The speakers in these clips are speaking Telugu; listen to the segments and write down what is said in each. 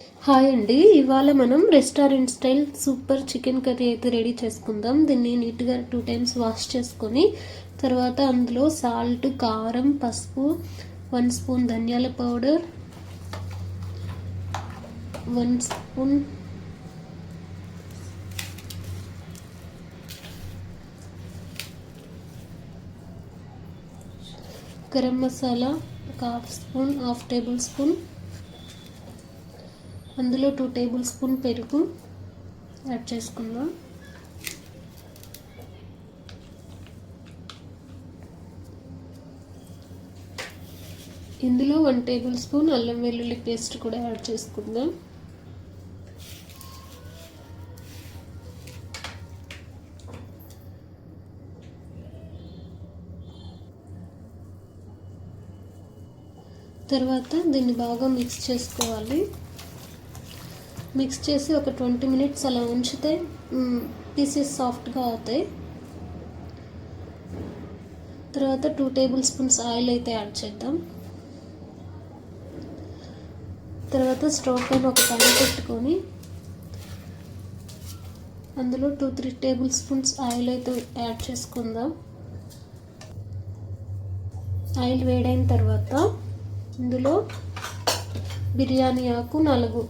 హాయ్ అండి. ఇవాళ మనం restaurant style super chicken curry అయితే రెడీ చేసుకుందాం. దీన్ని నీట్గా టూ టైమ్స్ వాష్ చేసుకొని తర్వాత అందులో సాల్ట్ కారం పసుపు వన్ స్పూన్ ధనియాల powder one spoon garam masala ఒక half spoon half tablespoon అందులో టూ టేబుల్ స్పూన్ పెరుగు యాడ్ చేసుకుందాం. ఇందులో వన్ టేబుల్ స్పూన్ అల్లం వెల్లుల్లి పేస్ట్ కూడా యాడ్ చేసుకుందాం. తర్వాత దీన్ని బాగా మిక్స్ చేసుకోవాలి. మిక్స్ చేసి ఒక ట్వంటీ మినిట్స్ అలా ఉంచితే పీసెస్ సాఫ్ట్గా అవుతాయి. తర్వాత టూ టేబుల్ స్పూన్స్ ఆయిల్ అయితే యాడ్ చేద్దాం. తర్వాత స్టవ్ పైన ఒక పని పెట్టుకొని అందులో two three tablespoons oil అయితే యాడ్ చేసుకుందాం. ఆయిల్ వేడైన తర్వాత ఇందులో బిర్యానీ ఆకు నాలుగు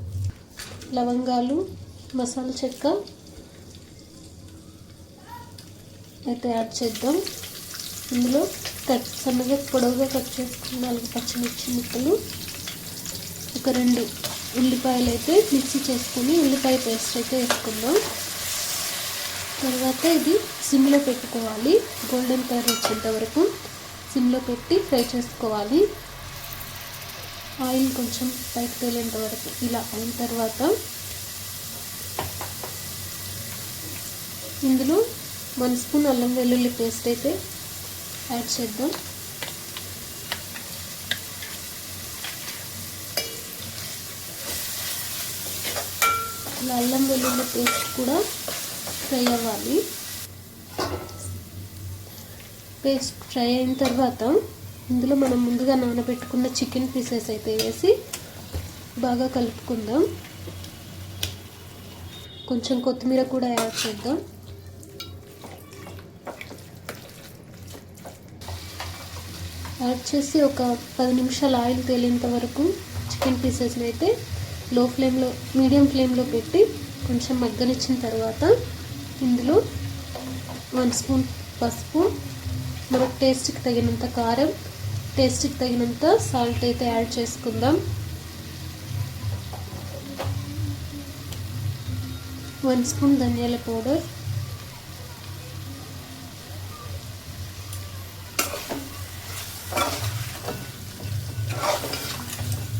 లవంగాలు మసాలా చెక్క. అయితే యాడ్ చేద్దాం. ఇందులో కట్ సన్నగా పొడవుగా కట్ చేసుకున్న నాలుగు పచ్చిమిర్చి ముక్కలు ఒక రెండు ఉల్లిపాయలు అయితే మిక్సీ చేసుకొని ఉల్లిపాయ పేస్ట్ అయితే వేసుకుందాం. తర్వాత ఇది సిమ్లో పెట్టుకోవాలి. గోల్డెన్ కలర్ వచ్చేంత వరకు సిమ్లో పెట్టి ఫ్రై చేసుకోవాలి. ఆయిల్ కొంచెం పైకి తేలేంత వరకు ఇలా అయిన తర్వాత ఇందులో వన్ స్పూన్ అల్లం వెల్లుల్లి పేస్ట్ అయితే యాడ్ చేద్దాం. ఇలా అల్లం వెల్లుల్లి పేస్ట్ కూడా ఫ్రై అవ్వాలి. పేస్ట్ ఫ్రై అయిన తర్వాత ఇందులో మనం ముందుగా నానబెట్టుకున్న చికెన్ పీసెస్ అయితే వేసి బాగా కలుపుకుందాం. కొంచెం కొత్తిమీర కూడా యాడ్ చేద్దాం. యాడ్ చేసి ఒక పది నిమిషాలు ఆయిల్ తేలేంత వరకు చికెన్ పీసెస్ని అయితే లో ఫ్లేమ్లో మీడియం ఫ్లేమ్లో పెట్టి కొంచెం మగ్గనిచ్చిన తర్వాత ఇందులో వన్ స్పూన్ పసుపు మనకు టేస్ట్కి తగినంత కారం టేస్ట్కి తగినంత సాల్ట్ అయితే యాడ్ చేసుకుందాం. వన్ స్పూన్ ధనియాల పౌడర్.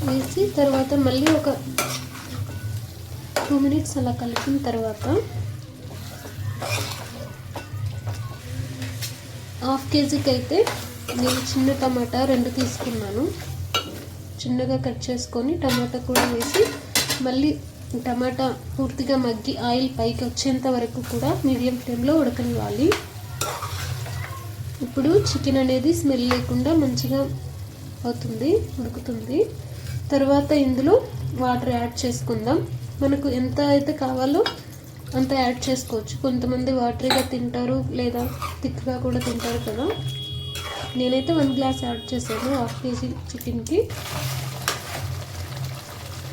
వేసి తర్వాత మళ్ళీ ఒక టూ మినిట్స్ అలా కలిపిన తర్వాత హాఫ్ కేజీకి అయితే నేను చిన్న టమాటా రెండు తీసుకున్నాను. చిన్నగా కట్ చేసుకొని టమాటా కూడా వేసి మళ్ళీ టమాటా పూర్తిగా మగ్గి ఆయిల్ పైకి వచ్చేంత వరకు కూడా మీడియం ఫ్లేమ్లో ఉడకనివ్వాలి. ఇప్పుడు చికెన్ అనేది స్మెల్ లేకుండా మంచిగా అవుతుంది ఉడుకుతుంది. తర్వాత ఇందులో వాటర్ యాడ్ చేసుకుందాం. మనకు ఎంత అయితే కావాలో అంత యాడ్ చేసుకోవచ్చు. కొంతమంది వాటరీగా తింటారు లేదా తిక్గా కూడా తింటారు కదా. నేనైతే వన్ గ్లాస్ యాడ్ చేశాను హాఫ్ కేజీ చికెన్కి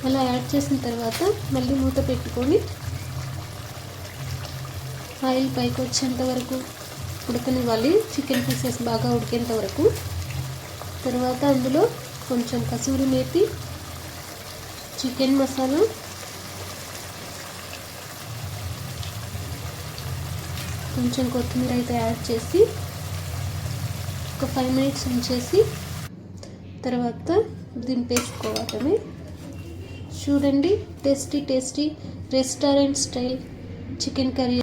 అలా యాడ్ చేసిన తర్వాత మళ్ళీ మూత పెట్టుకొని ఆయిల్ పైకి వచ్చేంత వరకు ఉడకనివ్వాలి. చికెన్ పీసెస్ బాగా ఉడికేంత వరకు. తర్వాత అందులో కొంచెం కసూరి మేతి చికెన్ మసాలా కొంచెం కొత్తిమీర అయితే యాడ్ చేసి ఒక ఫైవ్ మినిట్స్ ఉంచేసి తర్వాత దింపేసుకోవటమే చూడండి tasty tasty restaurant style chicken curry